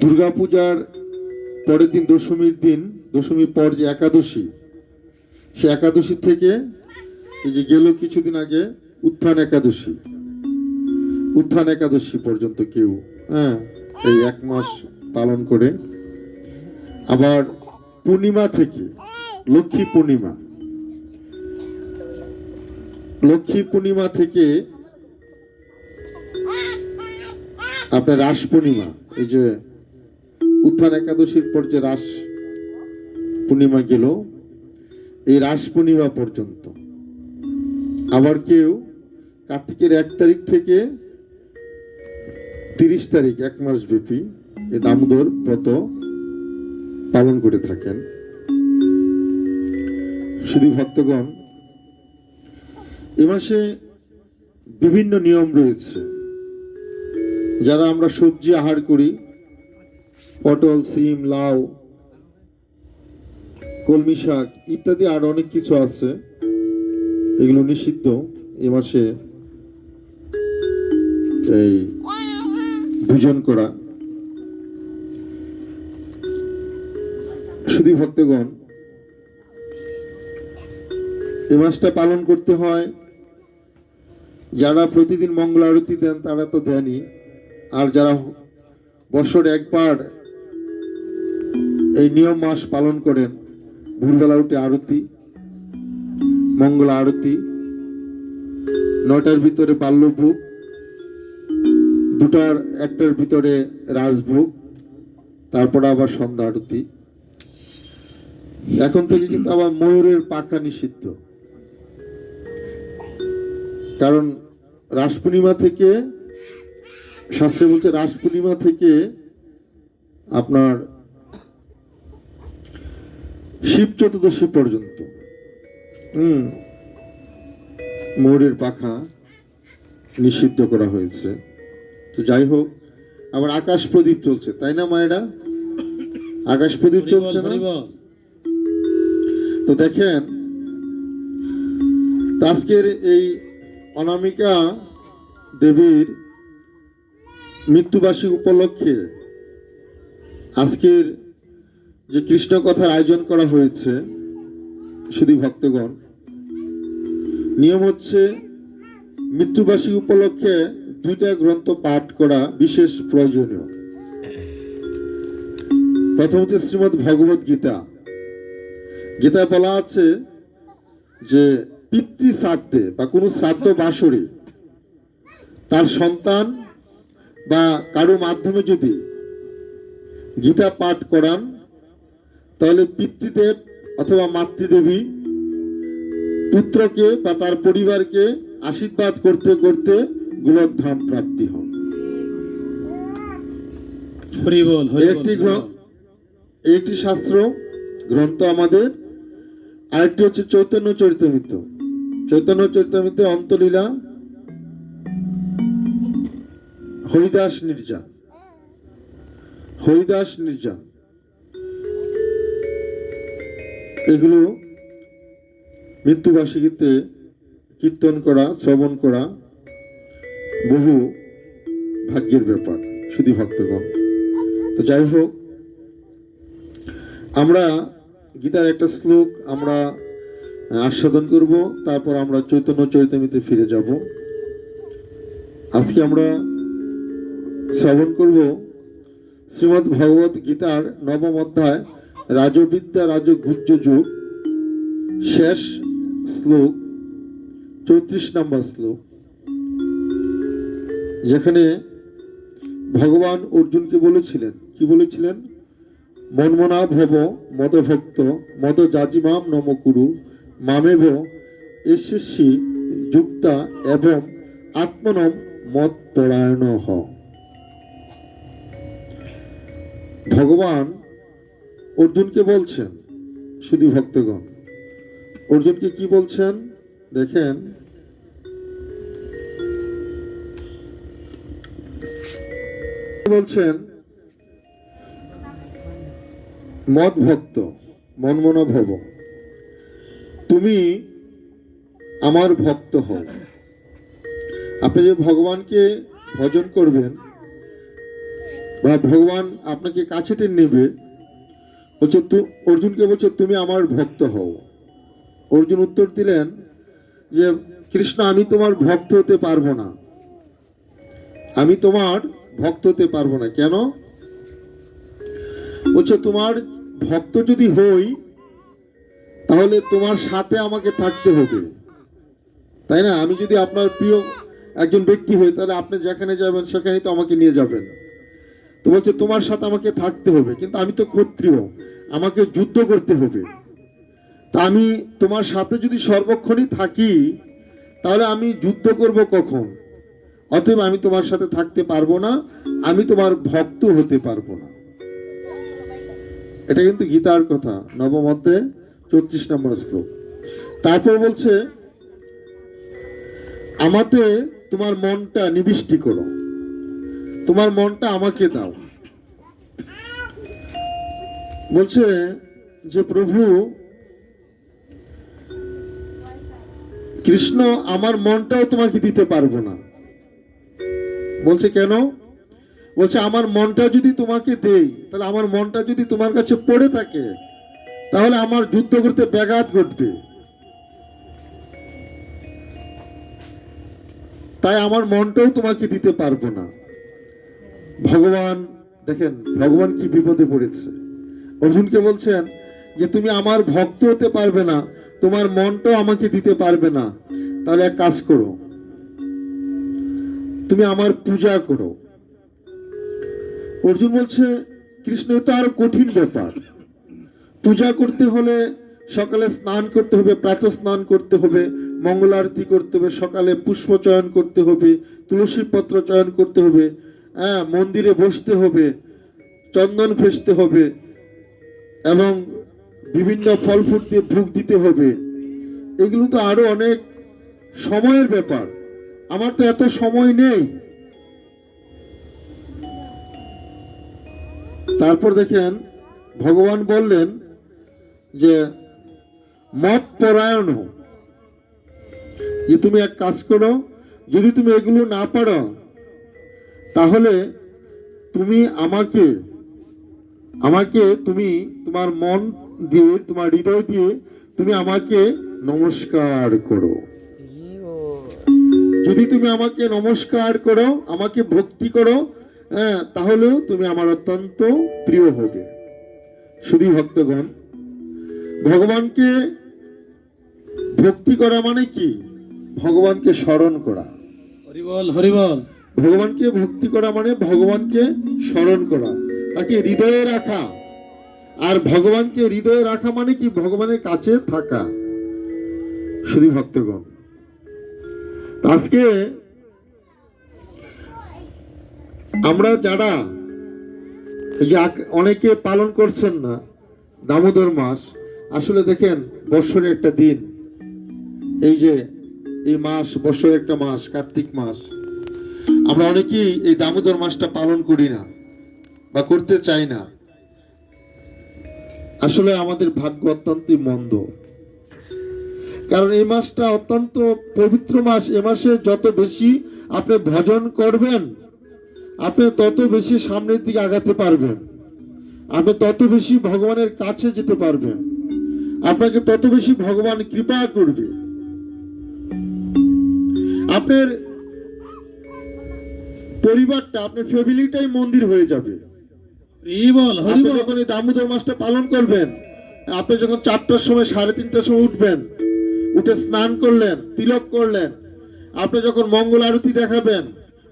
দুর্গাপূজার পরের দিন দশমীর দিন, দশমীর পর যে একাদশী, সে একাদশী থেকে এই যে গেল কিছুদিন আগে উত্থান একাদশী। উত্থান একাদশী পর্যন্ত কেউ হ্যাঁ এই এক মাস পালন করে। আবার পূর্ণিমা থেকে, লক্ষ্মী পূর্ণিমা। লক্ষ্মী পূর্ণিমা থেকে আপনার রাস পূর্ণিমা, এই যে উত্থান একাদশীর পর যে রাস পূর্ণিমা গেল, এই রাস পূর্ণিমা পর্যন্ত। আবার কেউ কার্তিকের এক তারিখ থেকে তিরিশ তারিখ, এক মাস ব্যাপী এই দামোদর ব্রত পালন করে থাকেন। শুধু ভক্তগণ, এ মাসে বিভিন্ন নিয়ম রয়েছে। যারা আমরা সবজি আহার করি পটল, সিম, লাউ, কলমি শাক ইত্যাদি আর অনেক কিছু আছে। এগুলো নিষিদ্ধ এ মাসে। এই ভোজন করা। শুধু ভক্তগণ। এ মাসটা পালন করতে হয়। যারা প্রতিদিন মঙ্গল আরতি দেন তারা তো দেনই। আর যারা বছরে একবার এই নিয়ম মাস পালন করেন। ভোরবেলা উঠে আরতি, মঙ্গল আরতি, নয়টার ভিতরে বাল্যভোগ, দুটার, একটার ভিতরে রাজভোগ, তারপর আবার সন্ধ্যা আরতি। এখন থেকে কিন্তু আবার ময়ূরের পাখা নিষিদ্ধ। কারণ রাস পূর্ণিমা থেকে শাস্ত্রে বলছে রাস পূর্ণিমা থেকে আপনার শিব চতুর্দশী পর্যন্ত। হুম। ময়ূরের পাখা নিষিদ্ধ করা হয়েছে। তো যাই হোক আবার আকাশ প্রদীপ চলছে তাই না মায়েরা? আকাশ প্রদীপ চলছে না? তো দেখেন আজকের এই অনামিকা দেবীর মৃত্যুবার্ষিক উপলক্ষে আজকের যে কৃষ্ণ কথার আয়োজন করা হয়েছে শুধু ভক্তগণ, নিয়ম হচ্ছে মৃত্যুবার্ষিক উপলক্ষে দুইটা গ্রন্থ পাঠ করা বিশেষ প্রয়োজনীয়। প্রথম হচ্ছে শ্রীমদ ভগবত গীতা। গীতায় বলা আছে যে পিতৃ শ্রাদ্ধে বা কোনো শ্রাদ্ধ বাসরে তার সন্তান বা কারও মাধ্যমে যদি গীতা পাঠ করান তাহলে পিতৃদেব অথবা মাতৃদেবী পুত্রকে বা তার পরিবারকে আশীর্বাদ করতে করতে গোলকধাম প্রাপ্তি হন। একটি একটি শাস্ত্র গ্রন্থ আমাদের আরেকটি হচ্ছে চৈতন্য চরিতামৃত। চৈতন্য চরিতামৃতে অন্তলীলা হরিদাস নির্জান। হরিদাস নির্জান। এগুলো মৃত্যুবার্ষিকীতে কীর্তন করা, শ্রবণ করা বহু ভাগ্যের ব্যাপার, শুধু ভক্তগণ। তো যাই হোক, আমরা গীতার একটা শ্লোক আমরা আস্বাদন করব, তারপর আমরা চৈতন্য চরিতামিতে ফিরে যাব। আজকে আমরা শ্রবণ করব শ্রীমদ ভগবত গীতার নবম অধ্যায়, রাজবিদ্যা রাজগুহ্য যুগ, শেষ শ্লোক, চৌত্রিশ নম্বর শ্লোক, যেখানে ভগবান অর্জুনকে বলেছিলেন, কি বলেছিলেন? মনমনা ভব মদভক্ত, মদ জাজিমাম নম কুরু, মামেভ এসেসি যুক্তা এবং আত্মনম মত পরায়ণ হ ভগবান অর্জুনকে বলছেন, শুধু ভক্তগণ। অর্জুনকে কি বলছেন? দেখেন। বলছেন, মদ ভক্ত, মনমনা ভব। তুমি আমার ভক্ত হও। আপনি যে ভগবানকে ভজন করবেন বা ভগবান আপনাকে কাছে টেনে নেবে, বলছে তু, অর্জুনকে বলছে, তুমি আমার ভক্ত হও। অর্জুন উত্তর দিলেন যে, কৃষ্ণ, আমি তোমার ভক্ত হতে পারব না। আমি তোমার ভক্ত হতে পারব না। কেন? বলছে, তোমার ভক্ত যদি হই, তাহলে তোমার সাথে আমাকে থাকতে হবে। তাই না? আমি যদি আপনার প্রিয় একজন ব্যক্তি হই, তাহলে আপনি যেখানে যাবেন, সেখানেই তো আমাকে নিয়ে যাবেন। তো বলছে, তোমার সাথে আমাকে থাকতে হবে, কিন্তু আমি তো ক্ষত্রিয়, আমাকে যুদ্ধ করতে হবে। তা আমি তোমার সাথে যদি সর্বক্ষণই থাকি, তাহলে আমি যুদ্ধ করব কখন? অতএব আমি তোমার সাথে থাকতে পারব না, আমি তোমার ভক্ত হতে পারব না। এটা কিন্তু গীতার কথা, নবম অধ্যায়ে, চৌত্রিশ নম্বর শ্লোক। তারপর বলছে, আমাতে তোমার মনটা নিবিষ্টি করো। তোমার মনটা আমাকে দাও। বলছে যে, প্রভু, কৃষ্ণ আমার মনটাও তোমাকে দিতে পারব না। বলছে, কেন? বলছে, আমার মনটা যদি তোমাকে দেই, তাহলে আমার মনটা যদি তোমার কাছে পড়ে থাকে, তাহলে আমার যুদ্ধ করতে ব্যাঘাত ঘটবে। তাই আমার মনটাও তোমাকে দিতে পারব না। ভগবান, দেখেন, ভগবান কি বিপদে পড়েছে। অর্জুনকে বলছেন যে, তুমি আমার ভক্ত হতে পারবে না, তোমার মনটাও আমাকে দিতে পারবে না। তাহলে এক কাজ করো, তুমি আমার পূজা করো। অর্জুন বলছে, কৃষ্ণ তো আরও কঠিন ব্যাপার। পূজা করতে হলে সকালে স্নান করতে হবে, প্রাত স্নান করতে হবে মঙ্গল আরতি করতে হবে, সকালে পুষ্প চয়ন করতে হবে তুলসী পত্র চয়ন করতে হবে হ্যাঁ মন্দিরে বসতে হবে, চন্দন ফেসতে হবে, এবং বিভিন্ন ফল ফুট দিয়ে ভোগ দিতে হবে। এগুলো তো আরও অনেক সময়ের ব্যাপার। আমার তো এত সময় নেই। তারপর দেখেন, ভগবান বললেন যে, মত পরায়ণ যে তুমি এক কাজ করো, যদি তুমি এগুলো না পারো তাহলে তুমি আমাকে আমাকে তুমি তোমার মন দিয়ে, তোমার হৃদয় দিয়ে তুমি আমাকে নমস্কার করো। যদি তুমি আমাকে নমস্কার করো, আমাকে ভক্তি করো হ্যাঁ তাহলেও তুমি আমার অত্যন্ত প্রিয় হবে। শুধু ভক্তগণ। ভগবানকে ভক্তি করা মানে কি? ভগবানকে স্মরণ করা। হরিবল হরিবল। ভগবানকে ভক্তি করা মানে ভগবানকে স্মরণ করা, তাকে হৃদয়ে রাখা। আর ভগবানকে হৃদয়ে রাখা মানে কি? ভগবানের কাছে থাকা। শুধু ভক্তগণ। আজকে আমরা যারা অনেকে পালন করছেন না, দামোদর মাস, আসলে দেখেন বৎসরের একটা দিন। এই যে এই মাস বৎসরের একটা মাস, কার্তিক মাস। আমরা অনেকেই এই দামোদর মাসটা পালন করি না বা করতে চাই না। আসলে আমাদের ভাগ্য অত্যন্তই মন্দ। কারণ এই মাসটা অত্যন্ত পবিত্র মাস। এ মাসে যত বেশি আপনি ভজন করবেন, আপনি তত বেশি সামনের দিকে আগাতে পারবেন। আপনি তত বেশি ভগবানের কাছে যেতে পারবেন। আপনাকে তত বেশি ভগবান কৃপা করবে। আপনার পরিবারটা আপনার ফ্যামিলিটাই মন্দির হয়ে যাবে। আপনি যখন এই দামোদর মাসটা পালন করবেন আপনি যখন চারটার সময় সাড়ে তিনটার সময় উঠবেন উঠে স্নান করলেন তিলক করলেন আপনি যখন মঙ্গল আরতি দেখাবেন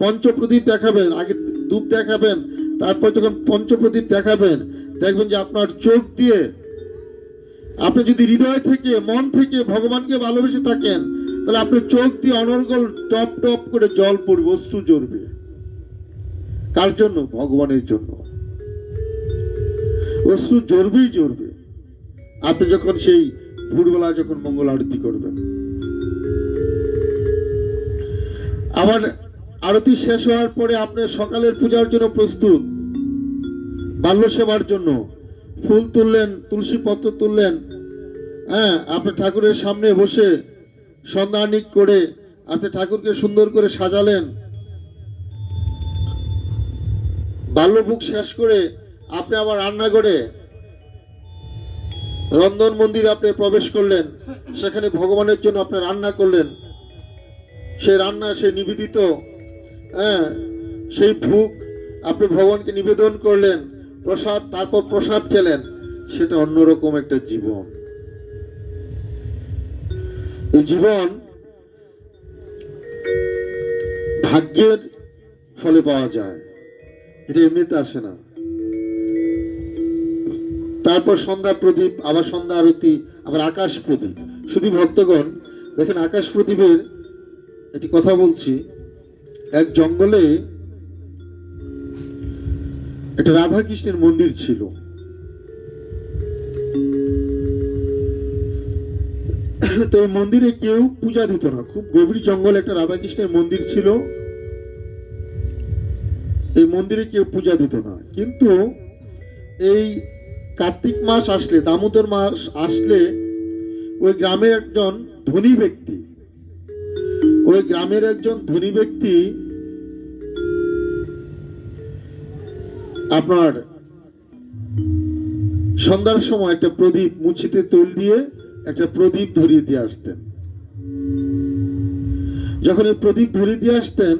পঞ্চপ্রদীপ দেখাবেন আগে ধূপ দেখাবেন তারপর যখন পঞ্চপ্রদীপ দেখাবেন দেখবেন যে আপনার চোখ দিয়ে আপনি যদি হৃদয় থেকে মন থেকে ভগবানকে ভালোবেসে থাকেন তাহলে আপনার চোখ দিয়ে অনর্গল টপ টপ করে জল পড়বে অশ্রু জ্বরবে কার জন্য? ভগবানের জন্য। অশ্রু জ্বরবেই জ্বরবে। আপনি যখন সেই ভোরবেলা যখন মঙ্গল আরতি করবেন। আবার আরতি শেষ হওয়ার পরে আপনি সকালের পূজার জন্য প্রস্তুত। বাল্য সেবার জন্য। ফুল তুললেন তুলসী পত্র তুললেন। হ্যাঁ আপনি ঠাকুরের সামনে বসে সন্ধ্যানিক করে আপনি ঠাকুরকে সুন্দর করে সাজালেন। বাল্যভোগ শেষ করে আপনি আবার রান্নাঘরে রন্ধন মন্দির আপনি প্রবেশ করলেন, সেখানে ভগবানের জন্য আপনি রান্না করলেন। সেই রান্না, সেই নিবেদিত হ্যাঁ সেই ভোগ আপনি ভগবানকে নিবেদন করলেন, প্রসাদ, তারপর প্রসাদ খেলেন, সেটা অন্যরকম একটা জীবন। এই জীবন ভাগ্যের ফলে পাওয়া যায়। এটা এমনিতে আসে না। তারপর সন্ধ্যা প্রদীপ, আবার সন্ধ্যা আরতি, আবার আকাশ প্রদীপ। শুধু ভক্তগণ, দেখেন আকাশ প্রদীপের একটি কথা বলছি। এক জঙ্গলে একটা রাধা কৃষ্ণের মন্দির ছিল। তো মন্দিরে কেউ পূজা দিত না। খুব গভীর জঙ্গলে একটা রাধা কৃষ্ণের মন্দির ছিল। এই মন্দিরে কেউ পূজা দিত না। কিন্তু এই কার্তিক মাস আসলে, দামোদর মাস আসলে ওই গ্রামের একজন ধনী ব্যক্তি, ওই গ্রামের একজন ধনী ব্যক্তি আপনার সন্ধ্যার সময় একটা প্রদীপ মুছিতে তৈল দিয়ে একটা প্রদীপ ধরিয়ে দিয়ে আসতেন। যখন এই প্রদীপ ধরিয়ে দিয়ে আসতেন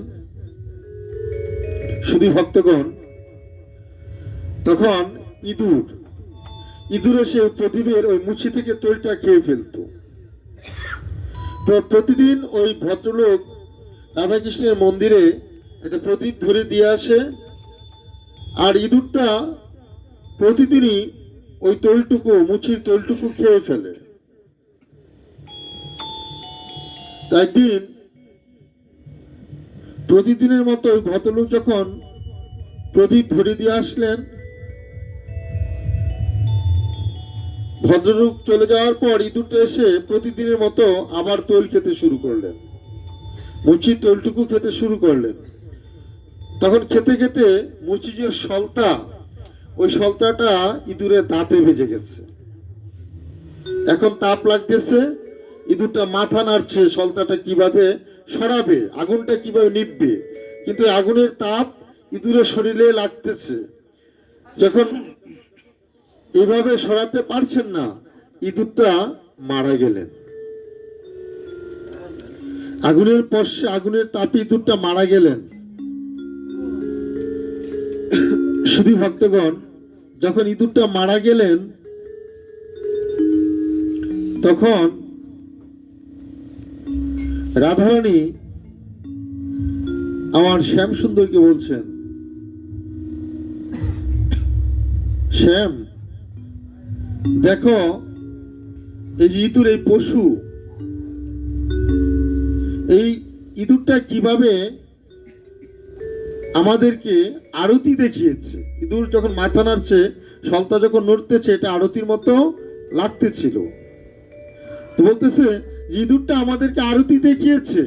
শুধু ভক্তগণ, তখন ইঁদুর ইঁদুর ওই প্রদীপের ওই মুছি থেকে তৈলটা খেয়ে ফেলতো। প্রতিদিন ওই ভদ্রলোক রাধাকৃষ্ণের মন্দিরে একটা প্রদীপ ধরে দিয়ে আসে, আর ইঁদুরটা প্রতিদিনই ওই তৈলটুকু মুছির তৈলটুকু খেয়ে ফেলে। একদিন প্রতিদিনের মতো ভদ্রলোক যখন প্রদীপ ধরে দিয়ে আসলেন, ভদ্রলোক চলে যাওয়ার পর ইঁদুরটা এসে প্রতিদিনের মতো আবার তৈল খেতে শুরু করলেন। মুচির তৈলটুকু খেতে শুরু করলেন। তখন খেতে খেতে মুচি যে সলতা, ওই সলতাটা ইঁদুরের দাঁতে ভেজে গেছে। এখন তাপ লাগতেছে, ইঁদুরটা মাথা নাড়ছে সলতাটা কীভাবে সরাবে, আগুনটা কীভাবে নিববে কিন্তু আগুনের তাপ ইঁদুরের শরীরে লাগতেছে। যখন এভাবে সরাতে পারছেন না, ইঁদুরটা মারা গেলেন। আগুনের পশ্চে, আগুনের তাপে ইঁদুরটা মারা গেলেন। শুধু ভক্তগণ, যখন ইঁদুরটা মারা গেলেন, তখন রাধারানী, আমার শ্যাম সুন্দরকে বলছেন। শ্যাম, দেখো, এই যে ইঁদুর, এই পশু, এই ইঁদুরটা কীভাবে আমাদেরকে আরতি দেখিয়েছে। ইঁদুর যখন মাথা নাড়ছে সলতা যখন নড়তেছে, এটা আরতির মতো লাগতেছিল। তো বলতেছে ইঁদুরটা আমাদেরকে আরতি দেখিয়েছে।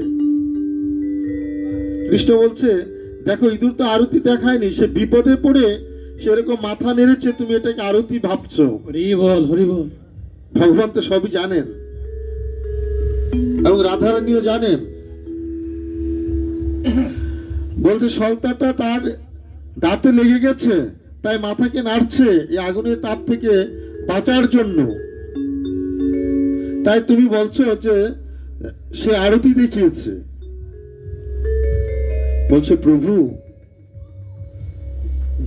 কৃষ্ণ বলছে দেখো ইঁদুর তো আরতি দেখায়নি সে বিপদে পড়ে সেরকম মাথা নেড়েছে তুমি এটাকে আরতি ভাবছ। হরি বল হরি বল ভগবান তো সবই জানেন। এবং রাধারানীও জানেন। বলছে সলতাটা তার দাঁতে লেগে গেছে তাই মাথাকে নাড়ছে এই আগুনের তাপ থেকে বাঁচার জন্য। তাই তুমি বলছো যে সে আরতি দেখিয়েছে। বলছে, প্রভু,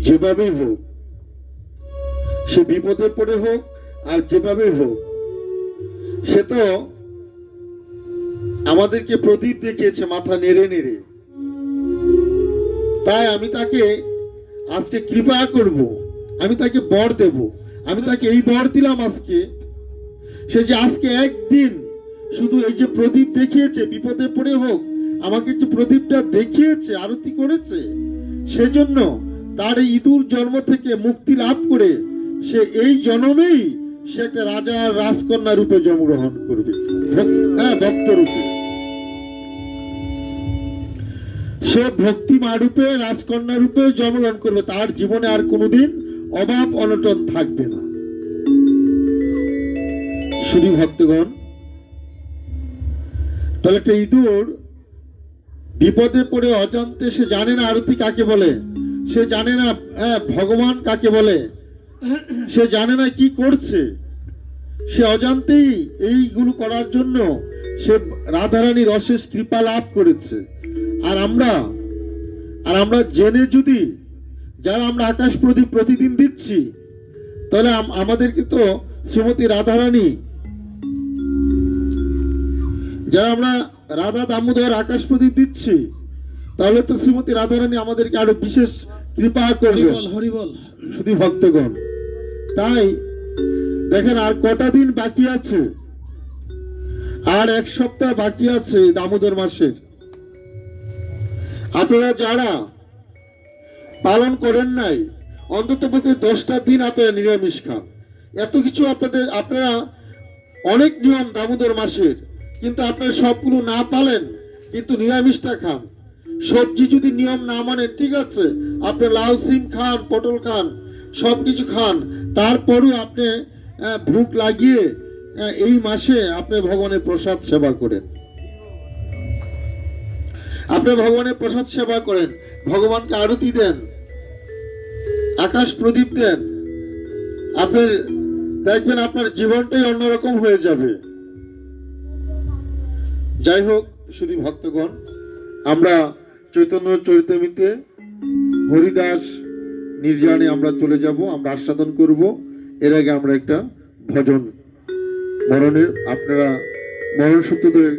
যেভাবেই হোক, সে বিপদে পড়ে হোক আর যেভাবে হোক, সে তো আমাদেরকে প্রদীপ দেখিয়েছে মাথা নেড়ে নেড়ে। তাই আমি তাকে আজকে কৃপা করব, আমি তাকে বর দেব, আমি তাকে এই বর দিলাম আজকে সে যে আজকে একদিন শুধু এই যে প্রদীপ দেখিয়েছে, বিপদে পড়ে হোক, আমাকে যে প্রদীপটা দেখিয়েছে, আরতি করেছে, সেজন্য তার এই ইঁদুর জন্ম থেকে মুক্তি লাভ করে সে এই জন্মেই সে একটা রাজা রাজকন্যা রূপে জন্মগ্রহণ করবে। হ্যাঁ ভক্ত রূপে। সে ভক্তিমা রূপে, রাজকন্যা রূপে জন্মগ্রহণ করবে, তার জীবনে আর কোনোদিন অভাব অনটন থাকবে না। শুধু ভক্তগণ। তাহলে একটা ইঁদুর বিপদে পড়ে অজান্তে সে জানে না আরতি কাকে বলে। সে জানে না হ্যাঁ, ভগবান কাকে বলে। সে জানে না কি করছে। সে অজান্তেই এইগুলো করার জন্য সে রাধারানীর অশেষ কৃপা লাভ করেছে। আর আমরা আর আমরা জেনে যদি যারা আমরা আকাশ প্রদীপ প্রতিদিন দিচ্ছি তাহলে আমাদেরকে তো শ্রীমতী রাধারানী যারা আমরা রাধা দামোদর আকাশ প্রদীপ দিচ্ছি তাহলে তো শ্রীমতী রাধারানী আমাদেরকে আরও বিশেষ কৃপা করবে শুধু ভক্তগণ তাই দেখেন আর কটা দিন বাকি আছে? আর এক সপ্তাহ বাকি আছে দামোদর মাসের। আপনারা যারা পালন করেন নাই অন্তত পক্ষে দশটা দিন আপনারা নিরামিষ খান। এত কিছু আপনাদের আপনারা অনেক নিয়ম দামোদর মাসের। কিন্তু আপনারা সবগুলো না পালেন, কিন্তু নিরামিষটা খান। সবজি যদি নিয়ম না মানেন, ঠিক আছে, আপনি লাউ, সিম খান, পটল খান সব কিছু খান। তারপরেও আপনি ভুক লাগিয়ে এই মাসে আপনি ভগবানের প্রসাদ সেবা করেন। আপনি ভগবানের প্রসাদ সেবা করেন, ভগবানকে আরতি দেন, আকাশ প্রদীপ দেন। আপনার, দেখবেন আপনার জীবনটাই অন্যরকম হয়ে যাবে। যাই হোক শুধু ভক্তগণ, আমরা চৈতন্য চরিতমিতে হরিদাস নির্জনে আমরা চলে যাব, আমরা আস্বাদন করব। এর আগে আমরা একটা ভজন মরণের, আপনারা মরণ সূত্রদের